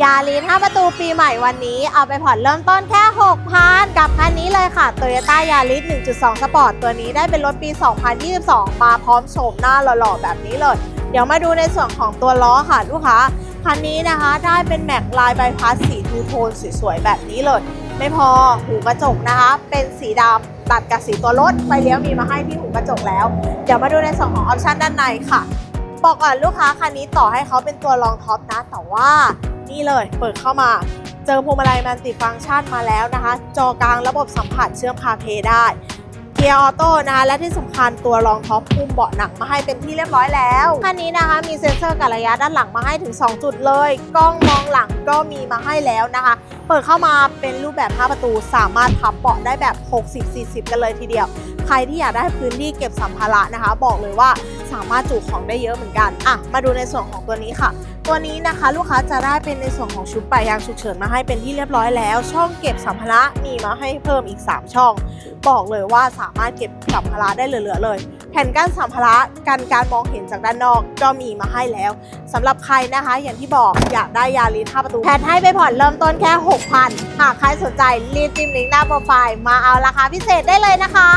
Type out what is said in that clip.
ยาริส5ประตูปีใหม่วันนี้เอาไปผ่อนเริ่มต้นแค่ 6,000 กับคันนี้เลยค่ะ Toyota Yaris 1.2 Sport ตัวนี้ได้เป็นรถปี 2022 มาพร้อมโฉมหน้าหล่อๆ แบบนี้เลย เดี๋ยวมาดูในส่วนของตัวล้อค่ะลูกค้า คันนี้นะคะได้เป็นแม็กลายใบพัดสีทูโทนสวยๆ แบบนี้เลย ไม่พอหูกระจกนะคะ เป็นสีดำตัดกับสีตัวรถไฟเลี้ยวมีมาให้ที่หูกระจกแล้ว เดี๋ยวมาดูในส่วนของออปชันด้านในค่ะ บอกก่อนลูกค้าคันนี้ต่อให้เขาเป็นตัวรองท็อปนะแต่ว่า นี่เลย เปิดเข้ามา เจอพวงมาลัยมันติฟังก์ชันมาแล้วนะคะ จอกลางระบบสัมผัสเชื่อมคาเพย์ได้เกียร์ออโต้นะคะและที่สำคัญตัวรองท็อปพุ่มเบาะหนังมาให้เป็นที่เรียบร้อยแล้วคันนี้นะคะมีเซ็นเซอร์กับระยะด้านหลังมาให้ถึง 2 จุดเลย กล้องมองหลังก็มีมาให้แล้วนะคะ เปิดเข้ามาเป็นรูปแบบ 5 ประตู สามารถพับเบาะได้แบบ 60-40 กันเลยทีเดียว ใครที่อยากได้พื้นที่เก็บสัมภาระนะคะ บอกเลยว่า สามารถจุของได้เยอะเหมือนกันอะมาดูในส่วนของตัวนี้ค่ะ ตัวนี้นะคะลูกค้าจะได้เป็นในส่วนของชุดปลายยางฉุกเฉินมาให้เป็นที่เรียบร้อยแล้ว ช่องเก็บสัมภาระมีมาให้เพิ่มอีก 3 ช่อง บอกเลยว่าสามารถเก็บสัมภาระได้เหลือๆเลยแผ่นกั้นสัมภาระกันการมองเห็นจากด้านนอกก็มีมาให้แล้วสำหรับใครนะคะอย่างที่บอกอยากได้ยาลิส5ประตูแผ่นให้ไปผ่อนเริ่มต้นแค่ 6,000 หากใครสนใจรีบจิ้มลิงก์หน้าโปรไฟล์มาเอาราคาพิเศษได้เลยนะคะ